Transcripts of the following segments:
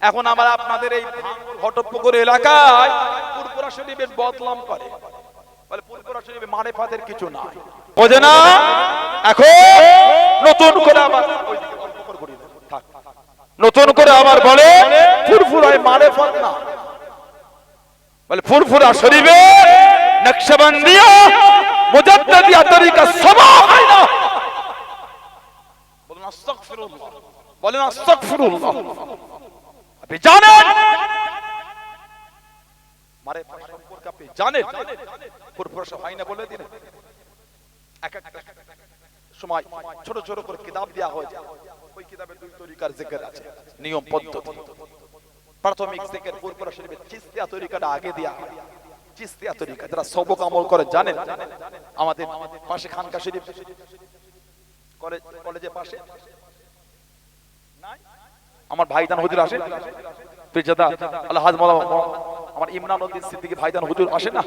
এখন আমরা আপনাদের এই ঘটপুকুর এলাকায় পুরপুরা শরীফের বদলাম করে। বলে পুরপুরা শরীফে মানে ফাদের কিছু নাই। বোঝে না? এখন নতুন করে আবার। নতুন করে আবার বলে ফুরফুরায় ফাদ না। বলে ফুরফুরা শরীফে নকশবন্দিয়া তরিকা সবা হয় না। বলেন, আস্তাগফিরুল্লাহ। বলেন, আস্তাগফিরুল্লাহ। আপনি জানেন? মারে সম্পর্কে আপনি জানেন? সব হয় না বলে দিন এক একটা সময় ছোট ছোট করে কিতাব দেওয়া হয়েছে ওই কিতাবে দুই তরিকার জিকির আছে, নিয়ম পদ্ধতি। প্রাথমিক জিকির ফুরফুরা শরীফের চিস্তিয়া তরিকাটা আগে দেওয়া হয়। চিস্তিয়া তরিকা, যারা সবক আমল করে জানেন? আমাদের পাশে খানকা শরীফ। কলেজ কলেজের পাশে? নাই? আমার ভাইদান হুজুর আসে। পিরজাদা আল্লাহ আমার ইমরান উদ্দিন সিদ্দিকী ভাইদান হুজুর আসে না?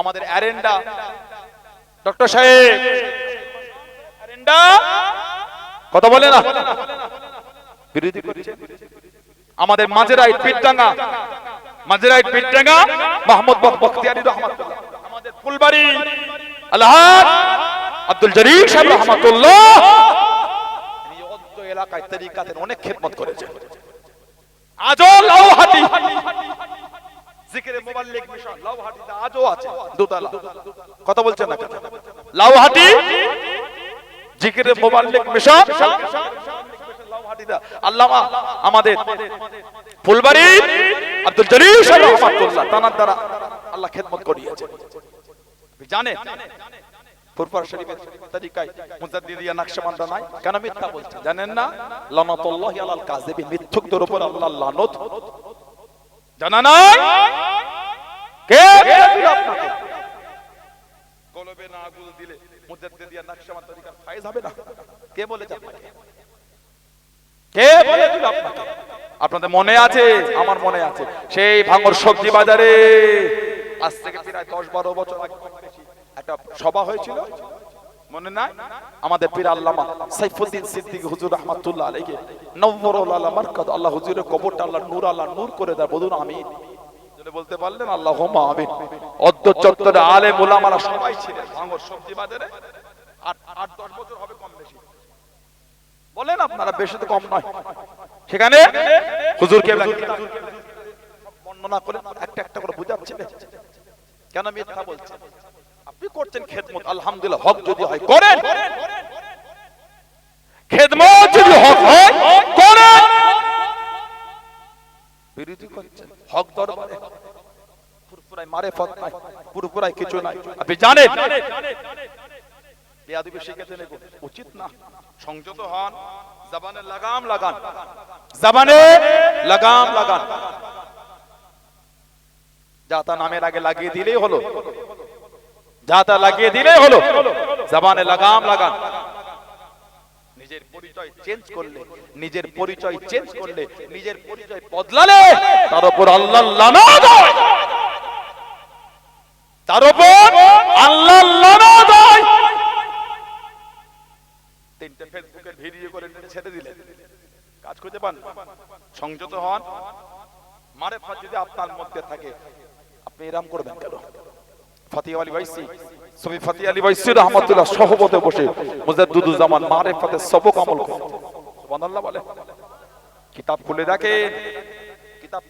আমাদের অ্যারেন্ডা। ডক্টর সাহেব। অ্যারেন্ডা। কথা বলে না? বিরোধী করছে। আমাদের মাঝেরাই পিটডাঙ্গা। মাঝেরাই পিটডাঙ্গা। মাহমুদ বখতিয়ারি রহমাতুল্লাহ আমাদের ফুলবাড়ি। আল্লাহ আব্দুল জলিল সাহেব রহমাতুল্লাহ। এলাকায় তরিকাতের অনেক খেদমত করেছে। আমাদের ফুলবাড়ি, আব্দুল জলিল তানার দ্বারা আল্লাহ খেদমত করিয়েছে। জানেন? শরীফের তরিকায় মুজাদ্দিদিয়া নকশবন্দ নাই? কেন মিথ্যা বলছে? জানেন না? লানাতুল্লাহি আলাল মিথ্যুকদের উপর লানত। জানা কে বলেছিল আপনাকে? কলবে না আগুল দিলে মুজাদ্দিদিয়া নকশবন্দ তরিকার হবে না? কে আপনাকে? কে বলেছিল আপনাকে? আপনাদের মনে আছে? আমার মনে আছে। সেই ভাঙর সবজি বাজারে আজ থেকে প্রায় দশ বারো বছর আগে কম বেশি একটা সভা হয়েছিল, মনে নাই? আমাদের পীর আল্লামা সাইফুদ্দিন সিদ্দিক হুজুর রহমাতুল্লাহ আলাইহি নওয়ারুল আলা মারকাদ, আল্লাহ হুজুরের কবরটা আল্লাহ নূর আল্লাহ নূর করে দেয়, বলুন আমিন। যদি বলতে পারলেন? আল্লাহুম্মা আমিন। অদ্য চত্বরে আলেম ওলামারা সবাই ছিলেন, ভাঙর সবজি বাজারে। আট আট, দশ বছর হবে কম বেশি। বলেন আপনারা, বেশি তো কম নয়। সেখানে হুজুর কে? বর্ণনা করে একটা একটা করে বুঝাচ্ছিলেন। কেন মিথ্যা বলছেন? আপনি করছেন খেদমত, আলহামদুলিল্লাহ, হক যদি হয়, করেন। খেদমত যদি হক হয়, করেন। বিরোধী করছেন, হক দরবারে। পুরপুরায় মারে ফত নাই পুরপুরায় কিছু নাই। আপনি জানেন? বেয়াদবি এগুলো উচিত না। সংযত হন, জবানে লাগাম লাগান। জবানে লাগাম লাগান। যাতা নামের আগে লাগিয়ে দিলেই হলো। যাতা লাগিয়ে দিলেই হলো। জবানে লাগাম লাগান। নিজের পরিচয় চেঞ্জ করলে, নিজের পরিচয় চেঞ্জ করলে, নিজের পরিচয় বদলালে তার উপর আল্লাহ তার উপর আল্লাহ তিনটে ফেসবুকের ভিডিও করে ছেড়ে দিলেন। কাজ খুঁজে পান। সংযত হন। মারে যদি আপনার মধ্যে থাকে, আপনি এরাম করবেন কেন? ফাতিয়া আলী সবি ফাতিয়া আলী রহমতুল্লাহ সহবতে বসে মুজাদ্দুদুল জামান মারে সবক আমল করে। সুবহানাল্লাহ বলে। কিতাব খুলে কিতাব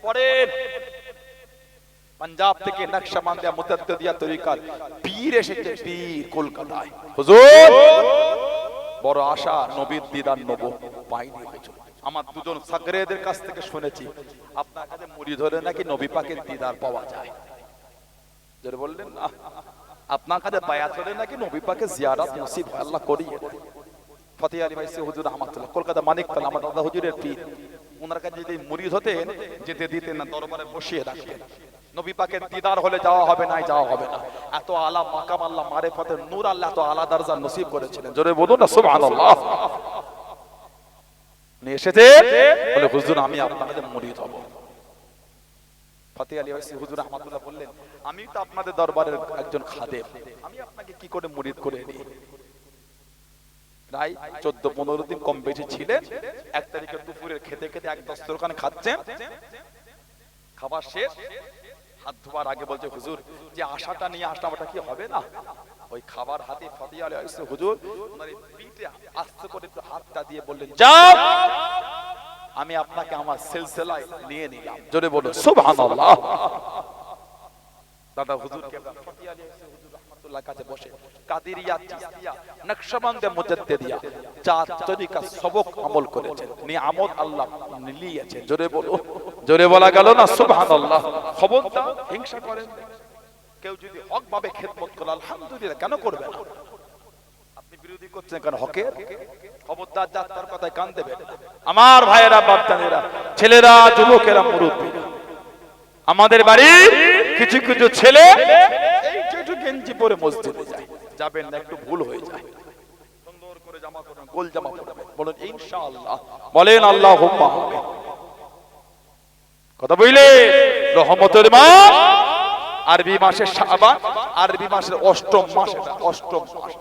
পাঞ্জাব থেকে নকশা মান্দিয়া তরিকার পীর এসেছে, পীর কলকাতায়। হুজুর! বড় আশা, নবীর দিদার নব পাইনি হুজুর আমার দুজন সাগরেদের কাছ থেকে শুনেছি, আপনার কাছে মুড়ি ধরে নাকি নবী পাকের দিদার পাওয়া যায়? যারা বললেন না আপনার কাছে হলে নাকি নবী পাকে জিয়ারাত নসিব আল্লাহ করিয়ে আলী হুজুর কলকাতা আমার দাদা হুজুরের পীর ওনার কাছে যদি হতেন, যেতে দিতেন না, দরবারে বসিয়ে রাখতেন। নবী দিদার হলে যাওয়া হবে না যাওয়া হবে না। এত আলা মাকাম আল্লাহ মারেফতের নূর আল্লাহ এত আলা নসিব করেছিলেন। জোরে বলুন না, সুবহানাল্লাহ। এসেছে বলে, হুজুর, আমি আপনাদের মুরিদ হব। আলী হুজুর আহমদুল্লাহ বললেন, আমি তো আপনাদের দরবারের একজন খাদেম। আমি আপনাকে কি করে করে নিই প্রায় চোদ্দ পনেরো দিন কম বেশি ছিলেন। এক তারিখে দুপুরের খেতে খেতে এক দস্তরখানে খাচ্ছেন। খাবার শেষ। হাত ধোয়ার আগে বলছে, হুজুর, যে আশাটা নিয়ে আসলাম, ওটা কি হবে না? ওই খাবার হাতে ফাতিয়া আলী হুজুর পিঠে আস্তে করে হাতটা দিয়ে বললেন, যাও! আমি আপনাকে আমার সিলসিলায় নিয়ে নিলাম। জোরে বলুন। সুবহানাল্লাহ। দাদা হুজুর কে ফাতিয়া আলী আসছে হুজুর রহমাতুল্লাহ কাছে বসে কাদিরিয়া চিস্তিয়া নকশবন্দে মুজাদ্দিদিয়া চার তরিকা সবক আমল করেছেন। নিয়ামত আল্লাহ নিলিয়েছেন। জোরে বলো জোরে বলা গেল না? সুবহানাল্লাহ। খবরদার হিংসা করেন। কেউ যদি হক ভাবে খেদমত করে আলহামদুলিল্লাহ কেন করবে না? বিরোধী করছেন কেন? হকের? আমার ভাইয়েরা বাপদানেরা ছেলেরা, যুবকেরা মুরব্বীরা আমাদের বাড়ির কিছু কিছু ছেলে গেঞ্জি পরে মসজিদে যায়। যাবেন না, একটু ভুল হয়ে যায়। অষ্টম মাস অষ্টম মাস।